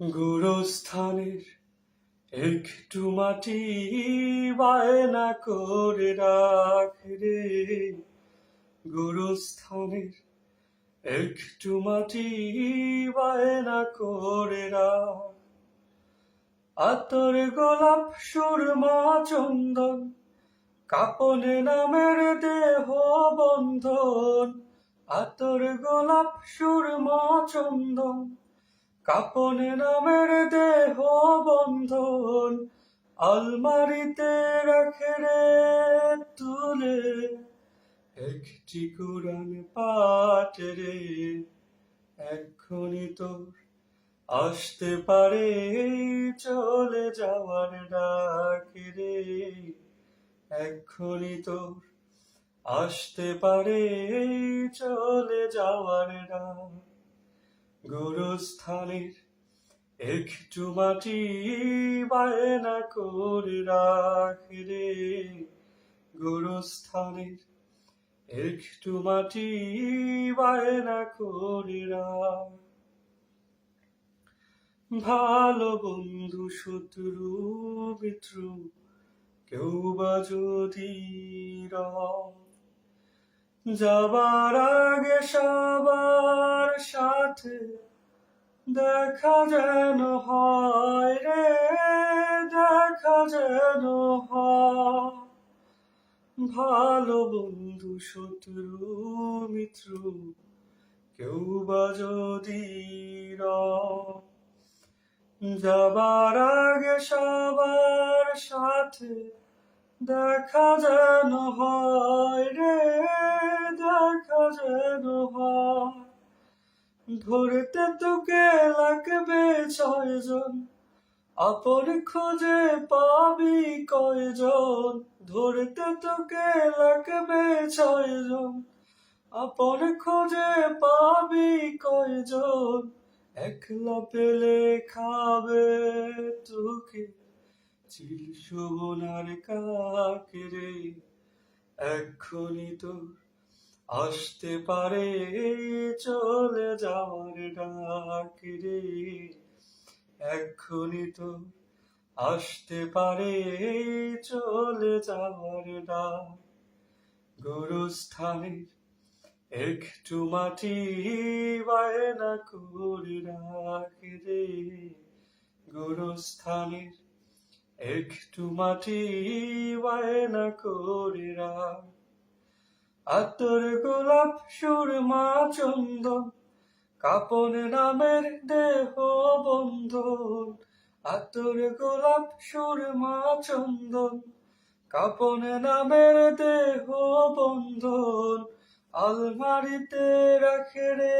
গুরুস্থানের একটু মাটি বায়না করে রাখ রে। গুরুস্থানের একটু মাটি বায়না করে রাখ। আতর গোলাপ, সুরমা, চন্দন, কাপনে নামের দেহ বন্ধন। আতর গোলাপ, সুরমা, চন্দন কাপনে নামের দেহ বন্ধন আলমারিতে রাখে রে তুলে। একটি কোরআন পাঠ রে, এক্ষুনি তোর আসতে পারে, চলে যাওয়ার ডাক রে। এক্ষুনি তোর আসতে পারে, চলে যাওয়ার ডাক গুরুস্থানের একটু মাটি বায়না করে রাখ রে। গুরুস্থানের একটু মাটি বায়না করে রাখ। ভালো বন্ধু, শত্রু, মিত্র কেউ বা যদি যাবার আগে সবার দেখা যেন হয় রে, দেখা যেন হয়। ভালো বন্ধু, শত্রু, মিত্র, কেউ বা যদি যাবার আগে সবার সাথে দেখা যেন হয় রে ধরতে তোকে লাগবে ছয়জন আপন খোঁজে পাবি কয়জন? ধরতে তোকে লাগবে ছয়জন আপন খোঁজে পাবি কয়জন? একলা পেলে খাবে তোকে চিল শোনার কাকে রে এক্ষুনি তোর আসতে পারে চলে যাওয়ার ডাক রে। এক্ষুনি তোর আসতে পারে চলে যাওয়ার ডাক। গুরুস্থানের একটু মাটি বায়না করে রাখ রে। গুরুস্থানের একটু মাটি বায়না করে রাখ আতর গোলাপ, সুরমা, চন্দন, কাপন নামের দেহ বন্ধন। আতর গোলাপ, সুরমা, চন্দন, কাপন নামের দেহ বন্ধন। আলমারিতে রাখে রে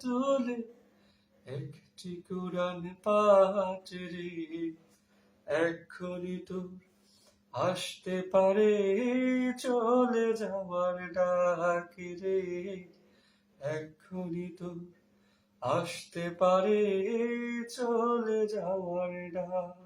তুলে, একটি কোরআন পাঠ রে। এক্ষুনি তোর আসতে পারে চলে যাওয়ার ডাক রে। এক্ষুনি তো আসতে পারে চলে যাওয়ার ডাক